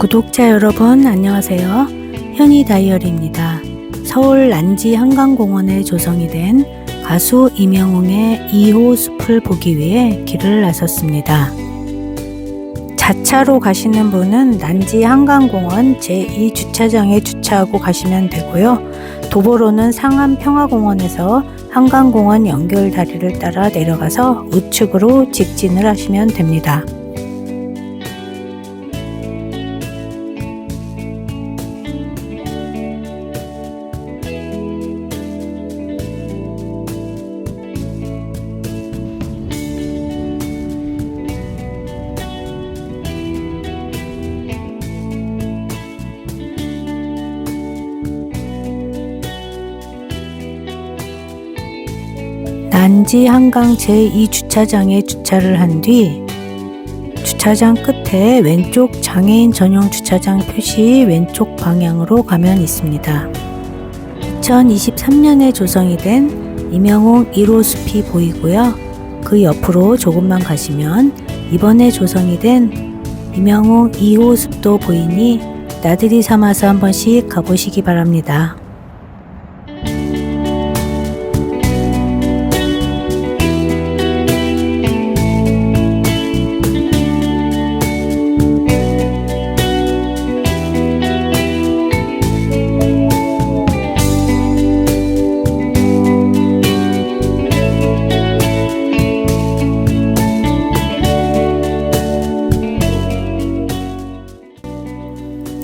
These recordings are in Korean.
구독자 여러분 안녕하세요. 현이 다이어리입니다. 서울 난지 한강공원에 조성이 된 가수 이명웅의 2호 숲을 보기 위해 길을 나섰습니다. 자차로 가시는 분은 난지 한강공원 제2주차장에 주차하고 가시면 되고요. 도보로는 상암 평화공원에서 한강공원 연결 다리를 따라 내려가서 우측으로 직진을 하시면 됩니다. 난지 한강 제2주차장에 주차를 한 뒤 주차장 끝에 왼쪽 장애인 전용 주차장 표시 왼쪽 방향으로 가면 있습니다. 2023년에 조성이 된 이명웅 1호 숲이 보이고요. 그 옆으로 조금만 가시면 이번에 조성이 된 이명웅 2호 숲도 보이니 나들이 삼아서 한 번씩 가보시기 바랍니다.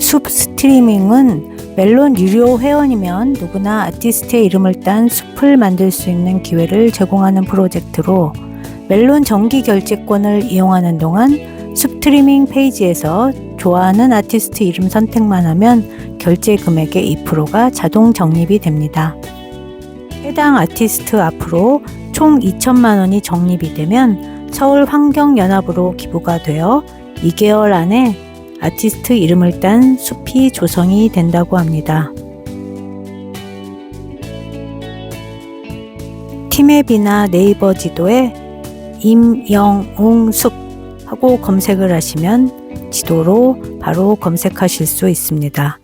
숲 스트리밍은 멜론 유료 회원이면 누구나 아티스트의 이름을 딴 숲을 만들 수 있는 기회를 제공하는 프로젝트로 멜론 정기 결제권을 이용하는 동안 숲트리밍 페이지에서 좋아하는 아티스트 이름 선택만 하면 결제 금액의 2%가 자동 적립이 됩니다. 해당 아티스트 앞으로 총 2천만 원이 적립이 되면 서울 환경연합으로 기부가 되어 2개월 안에 아티스트 이름을 딴 숲이 조성이 된다고 합니다. 티맵이나 네이버 지도에 임영웅 숲 하고 검색을 하시면 지도로 바로 검색하실 수 있습니다.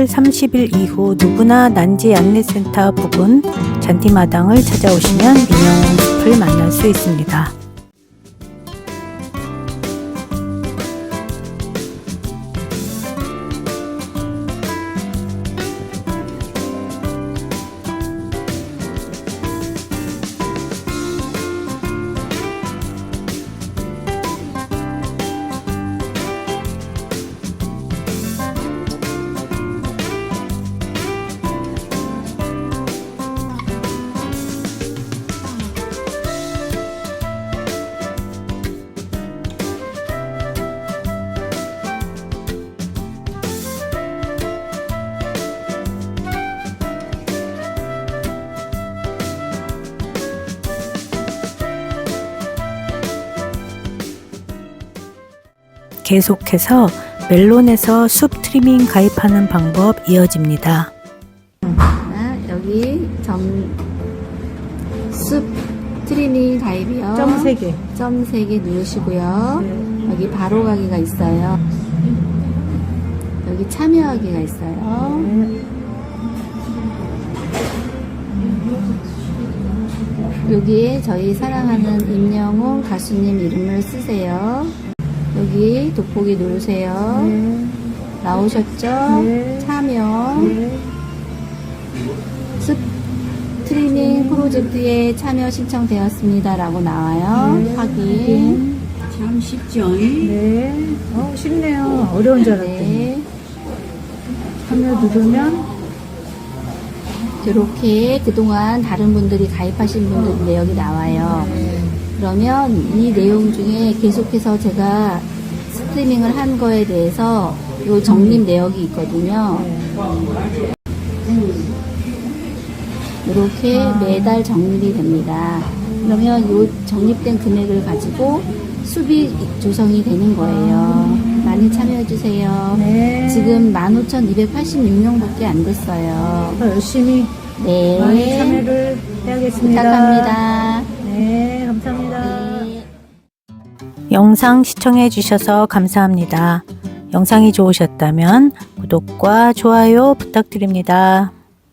월 30일 이후 누구나 난지 안내센터 부근 잔디마당을 찾아오시면 민영웅 숲을 만날 수 있습니다. 계속해서 멜론에서 숲 트리밍 가입하는 방법 이어집니다. 아, 여기 점, 숲 트리밍 가입이요. 점 3개. 점 3개 누르시고요. 여기 바로 가기가 있어요. 여기 참여하기가 있어요. 여기에 저희 사랑하는 임영웅 가수님 이름을 쓰세요. 여기 돋보기 누르세요. 나오셨죠? 참여. 습 트리밍 프로젝트에 참여 신청되었습니다. 라고 나와요. 확인. 참 쉽죠? 네. 어, 쉽네요. 어려운 줄 알았더니. 네. 참여 누르면 이렇게 그동안 다른 분들이 가입하신 분들 내역이 나와요. 그러면 이 내용 중에 계속해서 제가 스트리밍을 한 거에 대해서 요 적립 내역이 있거든요. 이렇게 매달 적립이 됩니다. 그러면 요 적립된 금액을 가지고 수비 조성이 되는 거예요. 많이 참여해 주세요. 네. 지금 15,286명밖에 안 됐어요. 열심히 네. 많이 참여를 해야겠습니다. 부탁합니다. 영상 시청해 주셔서 감사합니다. 영상이 좋으셨다면 구독과 좋아요 부탁드립니다.